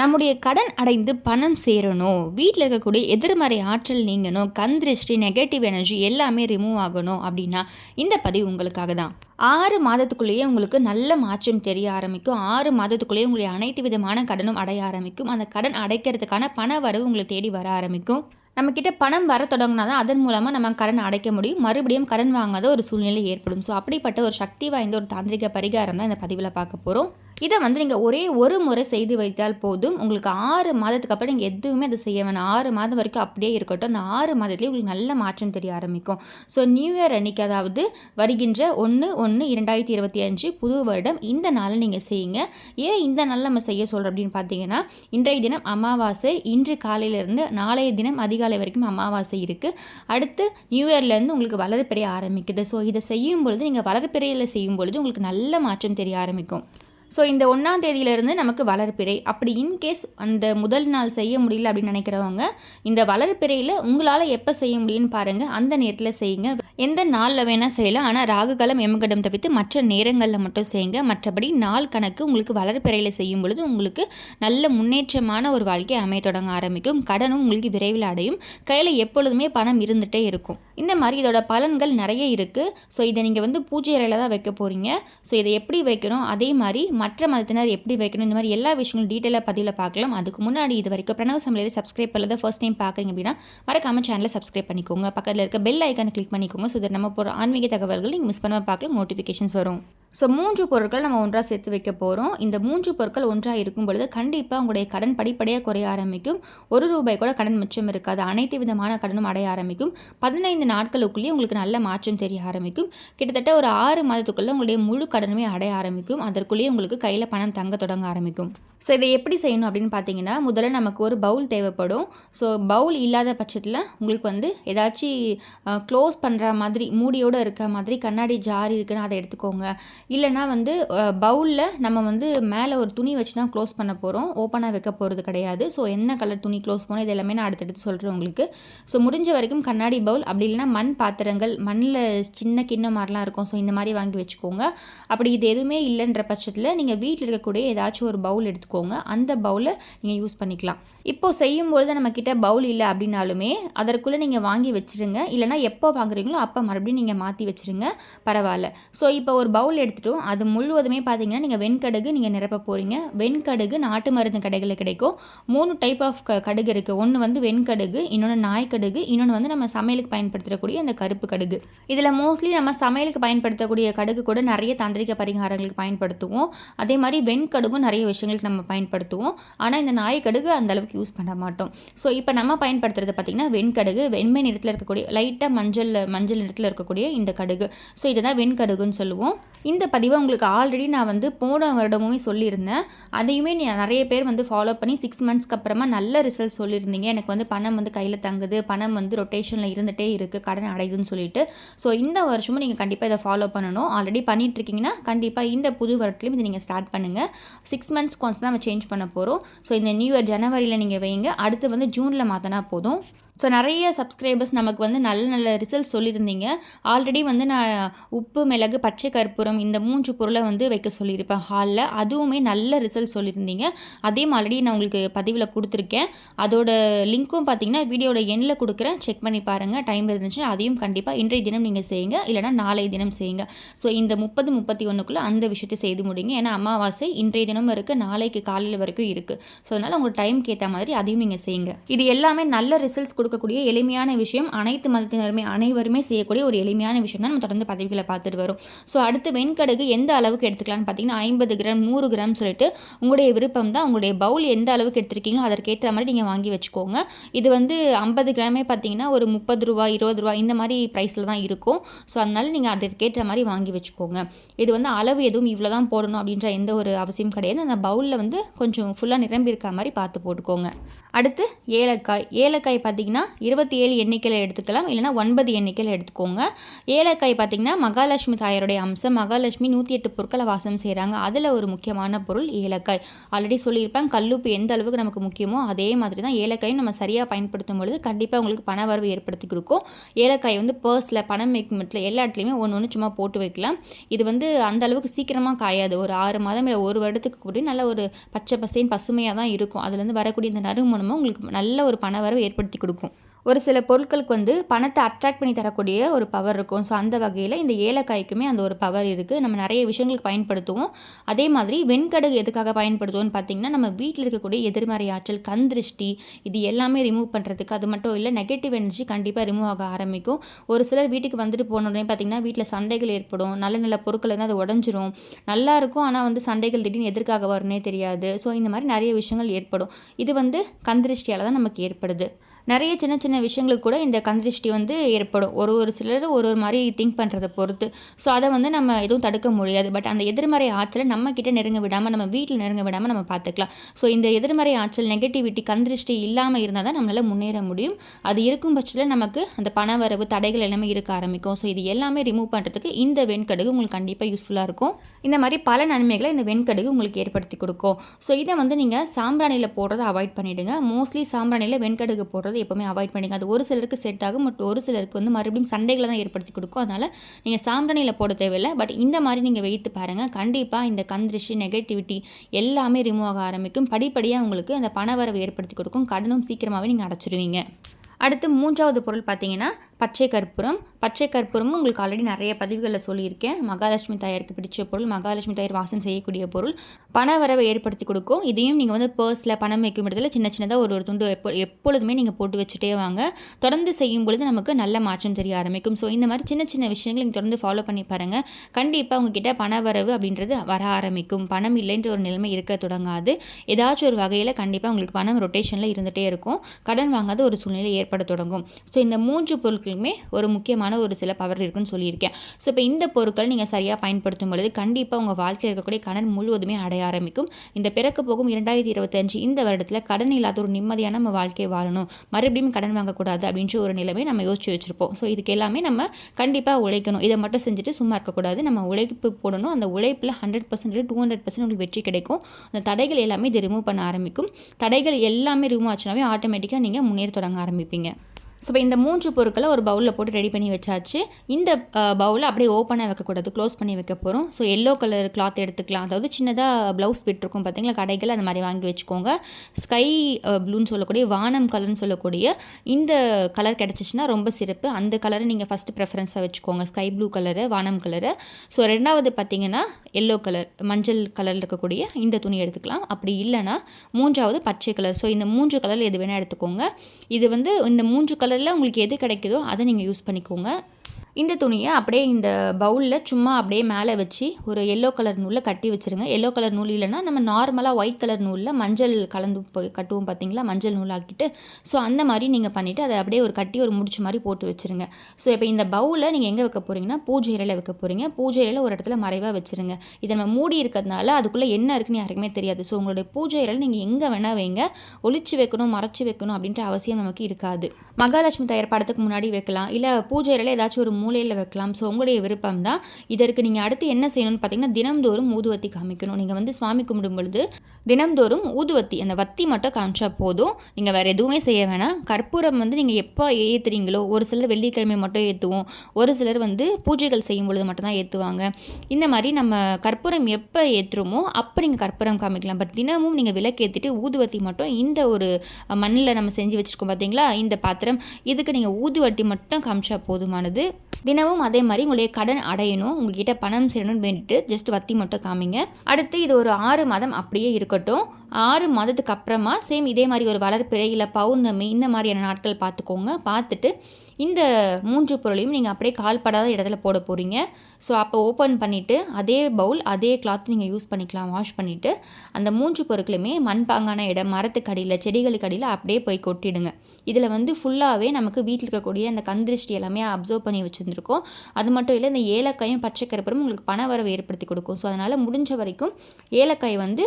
நம்முடைய கடன் அடைந்து பணம் சேரணும். வீட்டில் இருக்கக்கூடிய எதிர்மறை ஆற்றல் நீங்கணும். கண் திருஷ்டி நெகட்டிவ் எனர்ஜி எல்லாமே ரிமூவ் ஆகணும் அப்படின்னா இந்த பதிவு உங்களுக்காக தான். ஆறு மாதத்துக்குள்ளேயே உங்களுக்கு நல்ல மாற்றம் தெரிய ஆரம்பிக்கும். ஆறு மாதத்துக்குள்ளேயே உங்களுடைய அனைத்து விதமான கடனும் அடைய ஆரம்பிக்கும். அந்த கடன் அடைக்கிறதுக்கான பண வரவு உங்களை தேடி வர ஆரம்பிக்கும். நம்மக்கிட்ட பணம் வர தொடங்கினா தான் அதன் மூலமாக நம்ம கடன் அடைக்க முடியும். மறுபடியும் கடன் வாங்காத ஒரு சூழ்நிலை ஏற்படும். ஸோ அப்படிப்பட்ட ஒரு சக்தி வாய்ந்த ஒரு தாந்திரிக பரிகாரம் தான் இந்த பதிவில் பார்க்க போகிறோம் இதை வந்து நீங்கள் ஒரே ஒரு முறை செய்து வைத்தால் போதும். உங்களுக்கு ஆறு மாதத்துக்கு அப்புறம் நீங்கள் எதுவுமே அதை செய்ய வேணாம். ஆறு மாதம் வரைக்கும் அப்படியே இருக்கட்டும். அந்த ஆறு மாதத்துலேயே உங்களுக்கு நல்ல மாற்றம் தெரிய ஆரம்பிக்கும். ஸோ நியூ இயர் அன்னைக்கு அதாவது வருகின்ற ஒன்று ஒன்று இரண்டாயிரத்தி இருபத்தி அஞ்சு புது வருடம். இந்த நாளில் நீங்கள் செய்யுங்க. ஏன் இந்த நாளில் நம்ம செய்ய சொல்கிறோம் அப்படின்னு பார்த்தீங்கன்னா இன்றைய தினம் அமாவாசை. இன்று காலையிலேருந்து நாளைய தினம் அதிகாலை வரைக்கும் அமாவாசை இருக்குது அடுத்து நியூ இயர்லேருந்து உங்களுக்கு வளர்பிறைய ஆரம்பிக்குது. ஸோ இதை செய்யும் பொழுது நீங்கள் வளர்பிறையில் செய்யும் பொழுது உங்களுக்கு நல்ல மாற்றம் தெரிய ஆரம்பிக்கும். ஸோ இந்த ஒன்றாம் தேதியிலேருந்து நமக்கு வளர்ப்பிறை. அப்படி இன்கேஸ் அந்த முதல் நாள் செய்ய முடியல அப்படின்னு நினைக்கிறவங்க இந்த வளர்ப்பிறையில் உங்களால் எப்போ செய்ய முடியும்னு பாருங்கள் அந்த நேரத்தில் செய்யுங்க. எந்த நாளில் வேணால் செய்யலாம். ஆனால் ராகுகாலம் எமகடம் தவிர்த்து மற்ற நேரங்களில் மட்டும் செய்யுங்க. மற்றபடி நாள் கணக்கு உங்களுக்கு வளர்ப்பிறையில் செய்யும் பொழுது உங்களுக்கு நல்ல முன்னேற்றமான ஒரு வாழ்க்கை அமைய தொடங்க ஆரம்பிக்கும். கடனும் உங்களுக்கு விரைவில் அடையும். கையில் எப்பொழுதுமே பணம் இருந்துகிட்டே இருக்கும். இந்த மாதிரி இதோட பலன்கள் நிறைய இருக்குது ஸோ இதை நீங்கள் வந்து பூஜை அறையில் தான் வைக்க போகிறீங்க ஸோ இதை எப்படி வைக்கணும்? அதே மாதிரி மற்ற மதத்தினர் எப்படி வைக்கணும் இந்த மாதிரி எல்லா விஷயங்களும் டீட்டெயிலாக பதிவில் பார்க்கலாம். அதுக்கு முன்னாடி இது வரைக்கும் பிரணவ சமையலை சப்ஸ்கிரைப் பண்ணல ஃபர்ஸ்ட் டைம் பார்க்குறீங்க அப்படின்னா மறக்காம சேனலை சப்ஸ்கிரைப் பண்ணிக்கோங்க. பக்கத்தில் இருக்க பெல் ஐக்கானை கிளிக் பண்ணிக்கோங்க ஸோ நம்ம போகிற ஆன்மீக தகவல்கள் நீங்கள் மிஸ் பண்ணாமல் பார்க்கலாம் நோட்டிஃபிகேஷன்ஸ் வரும். ஸோ மூன்று பொருட்கள் நம்ம ஒன்றாக சேர்த்து வைக்க போகிறோம் இந்த மூன்று பொருட்கள் ஒன்றாக இருக்கும் பொழுது கண்டிப்பாக உங்களுடைய கடன் படிப்படியாக குறைய ஆரம்பிக்கும். ஒரு ரூபாய் கூட கடன் மிச்சம் இருக்காது. அனைத்து விதமான கடனும் அடைய ஆரம்பிக்கும். பதினைந்து நாட்களுக்குள்ளேயே உங்களுக்கு நல்ல மாற்றம் தெரிய ஆரம்பிக்கும். கிட்டத்தட்ட ஒரு ஆறு மாதத்துக்குள்ளே உங்களுடைய முழு கடனுமே அடைய ஆரம்பிக்கும். அதற்குள்ளேயே உங்களுக்கு கையில் பணம் தங்க தொடங்க ஆரம்பிக்கும். ஸோ இதை எப்படி செய்யணும் அப்படின்னு பார்த்தீங்கன்னா முதல்ல நமக்கு ஒரு பவுல் தேவைப்படும். ஸோ பவுல் இல்லாத பட்சத்தில் உங்களுக்கு வந்து ஏதாச்சும் க்ளோஸ் பண்ணுற மாதிரி மூடியோடு இருக்க மாதிரி கண்ணாடி ஜார் இருக்குன்னு அதை எடுத்துக்கோங்க. இல்லைனா வந்து பவுலில் நம்ம வந்து மேலே ஒரு துணி வச்சு தான் க்ளோஸ் பண்ண போகிறோம் ஓப்பனாக வைக்க போகிறது கிடையாது. ஸோ என்ன கலர் துணி க்ளோஸ் பண்ணோம் இது எல்லாமே நான் அடுத்தடுத்து சொல்கிறேன் உங்களுக்கு. ஸோ முடிஞ்ச வரைக்கும் கண்ணாடி பவுல் அப்படி இல்லைனா மண் பாத்திரங்கள் மண்ணில் சின்ன கிண்ணம் மாதிரிலாம் இருக்கும். ஸோ இந்த மாதிரி வாங்கி வச்சுக்கோங்க. அப்படி இது எதுவுமே இல்லைன்ற பட்சத்தில் நீங்கள் வீட்டில் இருக்கக்கூடிய ஏதாச்சும் ஒரு பவுல் எடுத்துக்கோங்க. அந்த பவுலை நீங்கள் யூஸ் பண்ணிக்கலாம். இப்போது செய்யும்பொழுது நம்மக்கிட்ட பவுல் இல்லை அப்படின்னாலுமே அதற்குள்ளே நீங்கள் வாங்கி வச்சுருங்க. இல்லைனா எப்போ வாங்குறீங்களோ அப்போ மறுபடியும் நீங்கள் மாற்றி வச்சுருங்க. பரவாயில்ல. ஸோ இப்போ ஒரு பவுல் எடுத்துட்டோம். அது முழுவதுமே பார்த்தீங்கன்னா நீங்கள் வெண்கடுகு நீங்கள் நிரப்ப போகிறீங்க வெண்கடுகு நாட்டு மருந்து கடைகளில் கிடைக்கும். மூணு டைப் ஆஃப் க கடுகு இருக்குது ஒன்று வந்து வெண்கடுகு இன்னொன்று நாய்க்கடுகு இன்னொன்று வந்து நம்ம சமையலுக்கு பயன்படுத்தக்கூடிய அந்த கருப்பு கடுகு. இதில் மோஸ்ட்லி நம்ம சமையலுக்கு பயன்படுத்தக்கூடிய கடுகு கூட நிறைய தாந்திரிக பரிகாரங்களுக்கு பயன்படுத்துவோம். அதே மாதிரி வெண்கடுகும் நிறைய விஷயங்களுக்கு நம்ம பயன்படுத்துவோம். ஆனால் இந்த நாய்க்கடுகு அந்த அளவுக்கு யூஸ் பண்ண மாட்டோம். ஸோ இப்போ நம்ம பயன்படுத்துறது பார்த்திங்கன்னா வெண்கடுகு வெண்மை நிறத்தில் இருக்கக்கூடிய லைட்டாக மஞ்சள் மஞ்சள் நிறத்தில் இருக்கக்கூடிய இந்த கடுகு. ஸோ இதை தான் வெண்கடுகுன்னு சொல்லுவோம். இந்த பதிவை உங்களுக்கு ஆல்ரெடி நான் வந்து போன வருடமுமே சொல்லியிருந்தேன். அதையுமே நிறைய பேர் வந்து ஃபாலோ பண்ணி சிக்ஸ் மந்த்ஸ்க்கு அப்புறமா நல்ல ரிசல்ட் சொல்லியிருந்தீங்க. எனக்கு வந்து பணம் வந்து கையில் தங்குது பணம் வந்து ரொட்டேஷனில் இருந்துகிட்டே இருக்குது கடன் அடையுதுன்னு சொல்லிட்டு. ஸோ இந்த வருஷமும் நீங்கள் கண்டிப்பாக இதை ஃபாலோ பண்ணணும். ஆல்ரெடி பண்ணிட்டு இருக்கீங்கன்னா கண்டிப்பாக இந்த புது வருடத்துலையும் இதை நீங்கள் ஸ்டார்ட் பண்ணுங்கள் சிக்ஸ் மந்த்ஸ் ஒன்ஸ் தான் நம்ம சேஞ்ச் பண்ண போகிறோம் ஸோ இந்த நியூ இயர் ஜனவரியில் நீங்கள் வைங்க. அடுத்து வந்து ஜூனில் மாற்றினா போதும். ஸோ நிறைய சப்ஸ்கிரைபர்ஸ் நமக்கு வந்து நல்ல நல்ல ரிசல்ட் சொல்லியிருந்தீங்க. ஆல்ரெடி வந்து நான் உப்பு மிளகு பச்சை கற்பூரம் இந்த மூன்று பொருளை வந்து வைக்க சொல்லியிருப்பேன் ஹாலில் அதுவுமே நல்ல ரிசல்ட் சொல்லியிருந்தீங்க. அதையும் ஆல்ரெடி நான் உங்களுக்கு பதிவில் கொடுத்துருக்கேன். அதோட லிங்க்கும் பார்த்தீங்கன்னா வீடியோட எண்ணில் கொடுக்குறேன். செக் பண்ணி பாருங்கள் டைம் இருந்துச்சுன்னா அதையும் கண்டிப்பாக இன்றைய தினம் நீங்கள் செய்யுங்க. இல்லைனா நாளைய தினம் செய்யுங்க. ஸோ இந்த முப்பது முப்பத்தி ஒன்றுக்குள்ளே அந்த விஷயத்தை செய்து முடிங்க. ஏன்னா அமாவாசை இன்றைய தினமும் இருக்குது நாளைக்கு காலையில் வரைக்கும் இருக்குது ஸோ அதனால் உங்கள் டைம்க்கு ஏற்ற மாதிரி அதையும் நீங்கள் செய்யுங்க. இது எல்லாமே நல்ல ரிசல்ட்ஸ் கொடுக்கக்கூடிய எளிமையான விஷயம். அனைத்து மதத்தினருமே அனைவருமே செய்யக்கூடிய ஒரு எளிமையான விஷயம் தான் நம்ம தொடர்ந்து பதவிகளை பார்த்துட்டு வரும். ஸோ அடுத்து வெண்கடுகு எந்த அளவுக்கு எடுத்துக்கலாம்னு பார்த்தீங்கன்னா ஐம்பது கிராம் நூறு கிராம் சொல்லிட்டு உங்களுடைய விருப்பம் தான். உங்களுடைய பவுல் எந்த அளவுக்கு எடுத்திருக்கீங்களோ அதற்கேற்ற மாதிரி நீங்கள் வாங்கி வச்சுக்கோங்க. இது வந்து ஐம்பது கிராமே பார்த்தீங்கன்னா ஒரு முப்பது ரூபா இருபது ரூபா இந்த மாதிரி ப்ரைஸில் தான் இருக்கும். ஸோ அதனால நீங்கள் அதற்கேற்ற மாதிரி வாங்கி வச்சுக்கோங்க. இது வந்து அளவு எதுவும் இவ்வளோ தான் போடணும் அப்படின்ற எந்த ஒரு அவசியம் கிடையாது. அந்த பவுலில் வந்து கொஞ்சம் ஃபுல்லாக நிரம்பி இருக்க மாதிரி பார்த்து போட்டுக்கோங்க. அடுத்து ஏலக்காய். ஏலக்காய் பார்த்தீங்கன்னா பார்த்திங்கன்னா இருபத்தி ஏழு எண்ணிக்கையில் எடுத்துக்கலாம். இல்லைனா ஒன்பது எண்ணிக்கையில் எடுத்துக்கோங்க. ஏலக்காய் பார்த்திங்கன்னா மகாலட்சுமி தாயாருடைய அம்சம். மகாலட்சுமி நூற்றி எட்டு பொருட்களை வாசம் செய்கிறாங்க அதில் ஒரு முக்கியமான பொருள் ஏலக்காய். ஆல்ரெடி சொல்லியிருப்பேன் கல்லுப்பு எந்த அளவுக்கு நமக்கு முக்கியமோ அதே மாதிரி தான் ஏலக்காயும் நம்ம சரியாக பயன்படுத்தும் பொழுது கண்டிப்பாக உங்களுக்கு பண வரவு ஏற்படுத்தி கொடுக்கும். ஏலக்காய் வந்து பர்ஸில் பணம் வைக்கும் எல்லா இடத்துலையுமே ஒன்று ஒன்று சும்மா போட்டு வைக்கலாம். இது வந்து அந்த அளவுக்கு சீக்கிரமாக காயாது. ஒரு ஆறு மாதம் இல்லை ஒரு வருடத்துக்கு கூட நல்ல ஒரு பச்சை பசைன்னு பசுமையாக தான் இருக்கும் அதுலேருந்து வரக்கூடிய இந்த நறுமணமும் உங்களுக்கு நல்ல ஒரு பண வரவு ஏற்படுத்தி கொடுக்கும். ஒரு சில பொருட்களுக்கு வந்து பணத்தை அட்ராக்ட் பண்ணி தரக்கூடிய ஒரு பவர் இருக்கும். ஸோ அந்த வகையில் இந்த ஏலக்காய்க்குமே அந்த ஒரு பவர் இருக்குது நம்ம நிறைய விஷயங்களுக்கு பயன்படுத்துவோம். அதே மாதிரி வெண்கடுகு எதுக்காக பயன்படுத்துவோம்னு பார்த்தீங்கன்னா நம்ம வீட்டில் இருக்கக்கூடிய எதிர்மறை ஆற்றல் கண் திருஷ்டி இது எல்லாமே ரிமூவ் பண்ணுறதுக்கு அது மட்டும் இல்லை நெகட்டிவ் எனர்ஜி கண்டிப்பாக ரிமூவ் ஆக ஆரம்பிக்கும். ஒரு சிலர் வீட்டுக்கு வந்துட்டு போன உடனே பார்த்தீங்கன்னா வீட்டில் சண்டைகள் ஏற்படும். நல்ல நல்ல பொருட்கள் வந்து அது உடஞ்சிரும். நல்லா இருக்கும் ஆனால் வந்து சண்டைகள் திடீர்னு எதற்காக வரும்னே தெரியாது. ஸோ இந்த மாதிரி நிறைய விஷயங்கள் ஏற்படும். இது வந்து கந்திருஷ்டியால் தான் நமக்கு ஏற்படுது. நிறைய சின்ன சின்ன விஷயங்களுக்கு கூட இந்த கந்திருஷ்டி வந்து ஏற்படும். ஒரு ஒரு சிலர் ஒரு ஒரு மாதிரி திங்க் பண்ணுறதை பொறுத்து. ஸோ அதை வந்து நம்ம எதுவும் தடுக்க முடியாது. பட் அந்த எதிர்மறை ஆற்றலை நம்ம கிட்ட நெருங்க விடாமல் நம்ம வீட்டில் நெருங்க விடாமல் நம்ம பார்த்துக்கலாம். ஸோ இந்த எதிர்மறை ஆற்றல் நெகட்டிவிட்டி கந்திருஷ்டி இல்லாமல் இருந்தால் தான் நம்மளால் முன்னேற முடியும். அது இருக்கும் பட்சத்தில் நமக்கு அந்த பணவரவு தடைகள் எல்லாமே இருக்க ஆரம்பிக்கும். ஸோ இது எல்லாமே ரிமூவ் பண்ணுறதுக்கு இந்த வெண்கடுகு உங்களுக்கு கண்டிப்பாக யூஸ்ஃபுல்லாக இருக்கும். இந்த மாதிரி பல நன்மைகளை இந்த வெண்கடுகு உங்களுக்கு ஏற்படுத்தி கொடுக்கும். ஸோ இதை வந்து நீங்கள் சாம்பிராணியில் போடுறதை அவாய்ட் பண்ணிவிடுங்க மோஸ்ட்லி சாம்பிராணியில் வெண்கடுகு போடுறது பண்ணுறது எப்போவுமே அவாய்ட் பண்ணிங்க அது ஒரு சிலருக்கு செட் ஆகும் பட் ஒரு சிலருக்கு வந்து மறுபடியும் சண்டைகளை தான் ஏற்படுத்தி கொடுக்கும். அதனால் நீங்கள் சாம்பிராணியில் போட தேவையில்லை. பட் இந்த மாதிரி நீங்கள் வைத்து பாருங்கள் கண்டிப்பாக இந்த கந்திருஷ்டி நெகட்டிவிட்டி எல்லாமே ரிமூவ் ஆக ஆரம்பிக்கும். படிப்படியாக உங்களுக்கு அந்த பணவரவு ஏற்படுத்தி கொடுக்கும். கடனும் சீக்கிரமாகவே நீங்கள் அடைச்சிடுவீங்க அடுத்து மூன்றாவது பொருள் பார்த்தீங்கன்னா பச்சை கற்பூரம். பச்சை கற்பூரமும் உங்களுக்கு ஆல்ரெடி நிறைய பதிவுகளில் சொல்லியிருக்கேன். மகாலட்சுமி தாயாருக்கு பிடிச்ச பொருள் மகாலட்சுமி தாயார் வாசம் செய்யக்கூடிய பொருள் பண வரவை ஏற்படுத்தி கொடுக்கும். இதையும் நீங்கள் வந்து பர்ஸில் பணம் வைக்கும் இடத்துல சின்ன சின்னதாக ஒரு ஒரு துண்டு எப்போ எப்பொழுதுமே நீங்கள் போட்டு வச்சுட்டே வாங்க. தொடர்ந்து செய்யும் பொழுது நமக்கு நல்ல மாற்றம் தெரிய ஆரம்பிக்கும். ஸோ இந்த மாதிரி சின்ன சின்ன விஷயங்கள் நீங்கள் தொடர்ந்து ஃபாலோ பண்ணி பாருங்கள் கண்டிப்பாக உங்ககிட்ட பண வரவு அப்படின்றது வர ஆரம்பிக்கும். பணம் இல்லைன்ற ஒரு நிலைமை இருக்க தொடங்காது. ஏதாச்சும் ஒரு வகையில் கண்டிப்பாக உங்களுக்கு பணம் ரொட்டேஷனில் இருந்துகிட்டே இருக்கும். கடன் வாங்காத ஒரு சூழ்நிலை ஏற்பட தொடங்கும். ஸோ இந்த மூன்று பொருட்களுமே ஒரு முக்கியமான ஒரு சில பவர் இருக்குன்னு சொல்லியிருக்கேன். ஸோ இப்போ இந்த பொருட்கள் நீங்கள் சரியாக பயன்படுத்தும் பொழுது கண்டிப்பாக உங்கள் வாழ்க்கையில் இருக்கக்கூடிய கடன் முழுவதுமே அடைய ஆரம்பிக்கும். இந்த பிறக்க போகும் இரண்டாயிரத்தி இருபத்தஞ்சு இந்த வருடத்தில் கடன் இல்லாத ஒரு நிம்மதியான நம்ம வாழ்க்கையை வாழணும். மறுபடியும் கடன் வாங்கக்கூடாது அப்படின்ற ஒரு நிலைமை நம்ம யோசிச்சு வச்சுருப்போம். ஸோ இதுக்கு எல்லாமே நம்ம கண்டிப்பாக உழைக்கணும். இதை மட்டும் செஞ்சுட்டு சும்மா இருக்கக்கூடாது. நம்ம உழைப்பு போடணும். அந்த உழைப்பில் hundred percent to hundred percent உங்களுக்கு வெற்றி கிடைக்கும். அந்த தடைகள் எல்லாமே இது ரிமூவ் பண்ண ஆரம்பிக்கும். தடைகள் எல்லாமே ரிமூவ் ஆச்சுனாவே ஆட்டோமேட்டிக்காக நீங்கள் முன்னேற தொடங்க ஆரம்பிப்பீங்க. ஸோ இப்போ இந்த மூன்று பொருட்களை ஒரு பவுலில் போட்டு ரெடி பண்ணி வச்சாச்சு. இந்த பவுலை அப்படியே ஓப்பனாக வைக்கக்கூடாது. க்ளோஸ் பண்ணி வைக்க போகிறோம் ஸோ எல்லோ கலர் கிளாத் எடுத்துக்கலாம். அதாவது சின்னதாக ப்ளவுஸ் விட்டுருக்கும் பார்த்தீங்களா கடைகள் அந்த மாதிரி வாங்கி வச்சுக்கோங்க. ஸ்கை ப்ளூன்னு சொல்லக்கூடிய வானம் கலர்னு சொல்லக்கூடிய இந்த கலர் கிடச்சிச்சின்னா ரொம்ப சிறப்பு. அந்த கலரை நீங்கள் ஃபஸ்ட்டு ப்ரெஃபரன்ஸாக வச்சுக்கோங்க. ஸ்கை ப்ளூ கலரு வானம் கலரு ஸோ ரெண்டாவது பார்த்தீங்கன்னா எல்லோ கலர் மஞ்சள் கலரில் இருக்கக்கூடிய இந்த துணி எடுத்துக்கலாம். அப்படி இல்லைனா மூன்றாவது பச்சை கலர் ஸோ இந்த மூன்று கலரில் எது வேணால் எடுத்துக்கோங்க. இது வந்து இந்த மூன்று கலரில் உங்களுக்கு எது கிடைக்குதோ அதை நீங்கள் யூஸ் பண்ணிக்கோங்க. இந்த துணியை அப்படியே இந்த பவுலில் சும்மா அப்படியே மேலே வச்சு ஒரு எல்லோ கலர் நூலில் கட்டி வச்சுருங்க. எல்லோ கலர் நூல் இல்லைன்னா நம்ம நார்மலாக ஒயிட் கலர் நூலில் மஞ்சள் கலந்து போய் கட்டுவோம் பார்த்தீங்களா? மஞ்சள் நூலாக்கிட்டு. ஸோ அந்த மாதிரி நீங்கள் பண்ணிவிட்டு அதை அப்படியே ஒரு கட்டி ஒரு முடிச்சு மாதிரி போட்டு வச்சுருங்க. ஸோ இப்போ இந்த பவுலில் நீங்கள் எங்கே வைக்க போகிறீங்கன்னா பூஜை இறையில் வைக்க போகிறீங்க பூஜை இறையில் ஒரு இடத்துல மறைவாக வச்சுருங்க. இதை நம்ம மூடி இருக்கிறதுனால அதுக்குள்ளே என்ன இருக்குன்னு யாருக்குமே தெரியாது. ஸோ உங்களுடைய பூஜை இறையில் நீங்கள் எங்கே வேணால் வைங்க. ஒழிச்சு வைக்கணும் மறைச்சி வைக்கணும் அப்படின்ற அவசியம் நமக்கு இருக்காது. மகாலட்சுமி தயார் படத்துக்கு முன்னாடி வைக்கலாம். இல்லை பூஜை இறையில் ஏதாச்சும் ஒரு மூலையில் வைக்கலாம். ஸோ உங்களுடைய விருப்பம் தான் இதற்கு நீங்கள் அடுத்து என்ன செய்யணும்னு பார்த்தீங்கன்னா தினம்தோறும் ஊதுவத்தி காமிக்கணும். நீங்கள் வந்து சுவாமி கும்பிடும் பொழுது தினம்தோறும் ஊதுவத்தி அந்த வத்தி மட்டும் காமிச்சா போதும். நீங்கள் வேறு எதுவுமே செய்ய வேணாம். கற்பூரம் வந்து நீங்கள் எப்போ ஏற்றுறீங்களோ ஒரு சிலர் வெள்ளிக்கிழமை மட்டும் ஏற்றுவோம் ஒரு சிலர் வந்து பூஜைகள் செய்யும் பொழுது மட்டும்தான் ஏற்றுவாங்க இந்த மாதிரி நம்ம கற்பூரம் எப்போ ஏற்றுறோமோ அப்போ நீங்கள் கற்பூரம் காமிக்கலாம். பட் தினமும் நீங்கள் விளக்கேற்றிட்டு ஊதுவத்தி மட்டும் இந்த ஒரு மண்ணில் நம்ம செஞ்சு வச்சுருக்கோம் பார்த்தீங்களா இந்த பாத்திரம். இதுக்கு நீங்கள் ஊதுவட்டி மட்டும் காமிச்சா போதுமானது. தினமும் அதே மாதிரி உங்களுடைய கடன் அடையணும் உங்ககிட்ட பணம் சேரணும்னு வேண்டிட்டு ஜஸ்ட் வத்தி மட்டும் காமிங்க. அடுத்து இது ஒரு ஆறு மாதம் அப்படியே இருக்கட்டும். ஆறு மாதத்துக்கு அப்புறமா சேம் இதே மாதிரி ஒரு வளர்ப்பிறை இல்லை பௌர்ணமி இந்த மாதிரியான நாட்கள் பார்த்துக்கோங்க. பார்த்துட்டு இந்த மூன்று பொருளையும் நீங்கள் அப்படியே கால்படாத இடத்துல போட போகிறீங்க ஸோ அப்போ ஓப்பன் பண்ணிவிட்டு அதே பவுல் அதே கிளாத் நீங்கள் யூஸ் பண்ணிக்கலாம் வாஷ் பண்ணிவிட்டு அந்த மூன்று பொருட்களுமே மண்பாங்கான இடம் மரத்துக்கு அடியில் செடிகளுக்கு அடியில் அப்படியே போய் கொட்டிடுங்க. இதில் வந்து ஃபுல்லாகவே நமக்கு வீட்டில் இருக்கக்கூடிய அந்த கந்திருஷ்டி எல்லாமே அப்சர்வ் பண்ணி வச்சுருந்துருக்கோம். அது மட்டும் இல்லை இந்த ஏலக்காயும் பச்சை கருப்பரும் உங்களுக்கு பண வரவு ஏற்படுத்தி கொடுக்கும். ஸோ அதனால் முடிஞ்ச வரைக்கும் ஏலக்காய் வந்து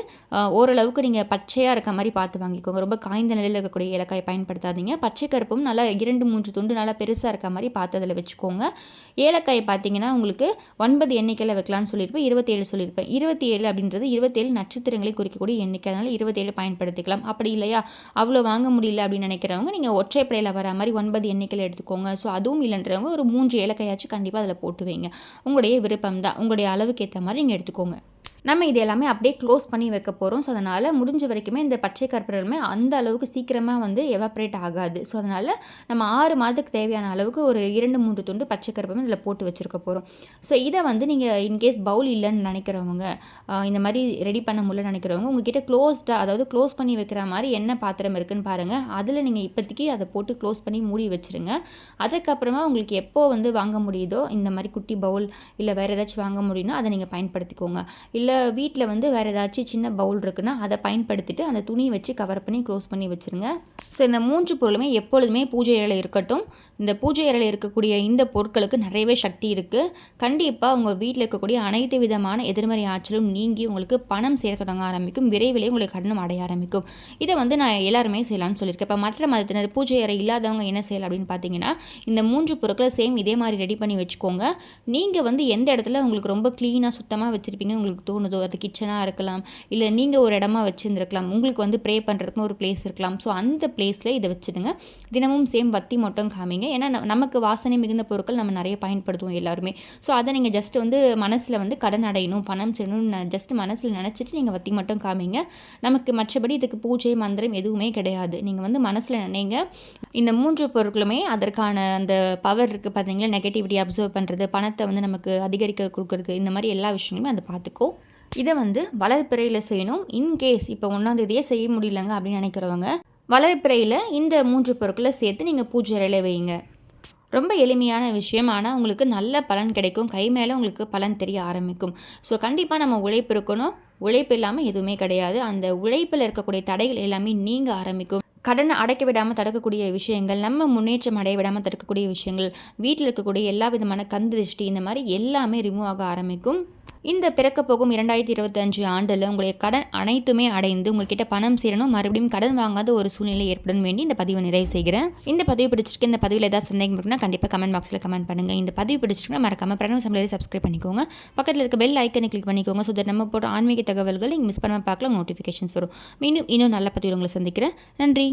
ஓரளவுக்கு நீங்கள் பச்சையாக இருக்க மாதிரி பார்த்து வாங்கிக்கோங்க. ரொம்ப காய்ந்த நிலையில் இருக்கக்கூடிய ஏலக்காய் பயன்படுத்தாதீங்க. பச்சை கருப்பும் நல்லா இரண்டு மூன்று துண்டு நல்லா பெருசாக இருக்க மாதிரி பார்த்து அதில் வச்சுக்கோங்க. ஏலக்காய் பார்த்தீங்கன்னா உங்களுக்கு ஒன்பது எண்ணிக்கையில் வைக்கலாம்னு சொல்லியிருப்பேன். இருபத்தேழு சொல்லியிருப்பேன். இருபத்தி ஏழு அப்படின்றது இருபத்தேழு நட்சத்திரங்களை குறிக்கக்கூடிய எண்ணிக்கை. அதனால் இருபத்தேழு பயன்படுத்திக்கலாம். அப்படி இல்லையா? அவ்வளோ வாங்க முடியல அப்படின்னு நினைக்கிறவங்க நீங்கள் ஒற்றைப்படையில் வர மாதிரி ஒன்பது எண்ணிக்கையில் எடுத்துக்கோங்க. ஸோ அதுவும் இல்லைன்றவங்க ஒரு மூன்று ஏலக்காயாச்சும் கண்டிப்பாக அதில் போட்டு வைங்க உங்களுடைய விருப்பம் தான் உங்களுடைய அளவுக்கு ஏற்ற மாதிரி நீங்கள் எடுத்துக்கோங்க. நம்ம இது எல்லாமே அப்படியே க்ளோஸ் பண்ணி வைக்க போகிறோம் ஸோ அதனால் முடிஞ்ச வரைக்குமே இந்த பச்சை கற்பூரமே அந்த அளவுக்கு சீக்கிரமாக வந்து எவாப்ரேட் ஆகாது. ஸோ அதனால் நம்ம ஆறு மாதத்துக்கு தேவையான அளவுக்கு ஒரு இரண்டு மூன்று துண்டு பச்சை கற்பூரம் இதில் போட்டு வச்சுருக்க போகிறோம் ஸோ இதை வந்து நீங்கள் இன்கேஸ் பவுல் இல்லைன்னு நினைக்கிறவங்க இந்த மாதிரி ரெடி பண்ண முடியல நினைக்கிறவங்க உங்ககிட்ட க்ளோஸ்டாக அதாவது க்ளோஸ் பண்ணி வைக்கிற மாதிரி என்ன பாத்திரம் இருக்குன்னு பாருங்கள் அதில் நீங்கள் இப்போதைக்கு அதை போட்டு க்ளோஸ் பண்ணி மூடி வச்சுருங்க. அதுக்கப்புறமா உங்களுக்கு எப்போ வந்து வாங்க முடியுதோ இந்த மாதிரி குட்டி பவுல் இல்லை வேறு ஏதாச்சும் வாங்க முடியும்னா அதை நீங்கள் பயன்படுத்திக்கோங்க. இல்லை வீட்டில் வந்து வேறு ஏதாச்சும் சின்ன பவுல் இருக்குன்னா அதை பயன்படுத்திட்டு அந்த துணியை வச்சு கவர் பண்ணி க்ளோஸ் பண்ணி வச்சுருங்க. ஸோ இந்த மூன்று பொருளுமே எப்பொழுதுமே பூஜை அறையில் இருக்கட்டும். இந்த பூஜை அறையில் இருக்கக்கூடிய இந்த பொருட்களுக்கு நிறையவே சக்தி இருக்குது கண்டிப்பாக உங்கள் வீட்டில் இருக்கக்கூடிய அனைத்து விதமான எதிர்மறை ஆற்றலும் நீங்கி உங்களுக்கு பணம் சேர தொடங்க ஆரம்பிக்கும். விரைவிலே உங்களுக்கு கடன் அடைய ஆரம்பிக்கும். இதை வந்து நான் எல்லாருமே செய்யலாம்னு சொல்லியிருக்கேன். இப்போ மற்ற மதத்தினர் பூஜை அறை இல்லாதவங்க என்ன செய்யலாம் அப்படின்னு பார்த்தீங்கன்னா இந்த மூன்று பொருட்களை சேம் இதே மாதிரி ரெடி பண்ணி வச்சுக்கோங்க. நீங்கள் வந்து எந்த இடத்துல உங்களுக்கு ரொம்ப க்ளீனாக சுத்தமாக வச்சுருப்பீங்கன்னு உங்களுக்கு தோணுதோ அது கிச்சனாக இருக்கலாம் இல்லை நீங்கள் ஒரு இடமா வச்சுருந்துருக்கலாம் உங்களுக்கு வந்து ப்ரே பண்ணுறதுக்குன்னு ஒரு பிளேஸ் இருக்கலாம். ஸோ அந்த பிளேஸில் இதை வச்சுடுங்க. தினமும் சேம் வத்தி மட்டும் காமிங்க. ஏன்னா நமக்கு வாசனை மிகுந்த பொருட்கள் நம்ம நிறைய பயன்படுத்துவோம் எல்லாருமே. ஸோ அதை நீங்கள் ஜஸ்ட் வந்து மனசில் வந்து கடன் அடையணும் பணம் செய்யணும்னு ஜஸ்ட் மனசில் நினச்சிட்டு நீங்கள் வத்தி மட்டும் காமிங்க. நமக்கு மற்றபடி இதுக்கு பூஜை மந்திரம் எதுவுமே கிடையாது. நீங்கள் வந்து மனசில் நினைங்க. இந்த மூன்று பொருட்களுமே அதற்கான அந்த பவர் இருக்குது பார்த்தீங்களா நெகட்டிவிட்டி அப்சர்வ் பண்ணுறது பணத்தை வந்து நமக்கு அதிகரிக்க கொடுக்குறது இந்த மாதிரி எல்லா விஷயங்களுமே அதை பார்த்துக்கோ. இதை வந்து வளர்ப்பிறையில் செய்யணும். இன்கேஸ் இப்போ ஒன்றாந்தேதியே செய்ய முடியலங்க அப்படின்னு நினைக்கிறவங்க வளர்ப்பிறையில் இந்த மூன்று பொருட்களை சேர்த்து நீங்கள் பூஜை அறையில் வைங்க. ரொம்ப எளிமையான விஷயம். ஆனால் உங்களுக்கு நல்ல பலன் கிடைக்கும். கை மேலே உங்களுக்கு பலன் தெரிய ஆரம்பிக்கும். ஸோ கண்டிப்பாக நம்ம உழைப்பு இருக்கணும். உழைப்பு இல்லாமல் எதுவுமே கிடையாது. அந்த உழைப்பில் இருக்கக்கூடிய தடைகள் எல்லாமே நீங்க ஆரம்பிக்கும். கடனை அடைக்க விடாமல் தடுக்கக்கூடிய விஷயங்கள் நம்ம முன்னேற்றம் அடைய விடாமல் தடுக்கக்கூடிய விஷயங்கள் வீட்டில் இருக்கக்கூடிய எல்லா விதமான கந்திருஷ்டி இந்த மாதிரி எல்லாமே ரிமூவ் ஆக ஆரம்பிக்கும். இந்த பிறக்க போகும் இரண்டாயிரத்தி இருபத்தஞ்சு ஆண்டில் உங்களுடைய கடன் அனைத்துமே அடைந்து உங்ககிட்ட பணம் சேரணும் மறுபடியும் கடன் வாங்காத ஒரு சூழ்நிலை ஏற்படும் வேண்டி இந்த பதிவை நிறைவு செய்கிறேன். இந்த பதிவு பிடிச்சிருக்கு இந்த பதிவில் ஏதாவது சந்தேகம் இருக்குன்னா கண்டிப்பாக கமெண்ட் பாக்ஸில் கமெண்ட் பண்ணுங்கள் இந்த பதிவு பிடிச்சிருக்குன்னா மறக்காம பிரணவ சமையலை சப்ஸ்கிரைப் பண்ணிக்கோங்க. பக்கத்தில் இருக்க பெல் ஐக்கனை கிளிக் பண்ணிக்கோங்க ஸோ தட் நம்ம போட்ட ஆன்மீக தகவல்கள் நீங்கள் மிஸ் பண்ணாமல் பார்க்கலாம் நோட்டிஃபிகேஷன்ஸ் வரும். மீண்டும் இன்னும் நல்ல பதிவு உங்களை சந்திக்கிறேன். நன்றி.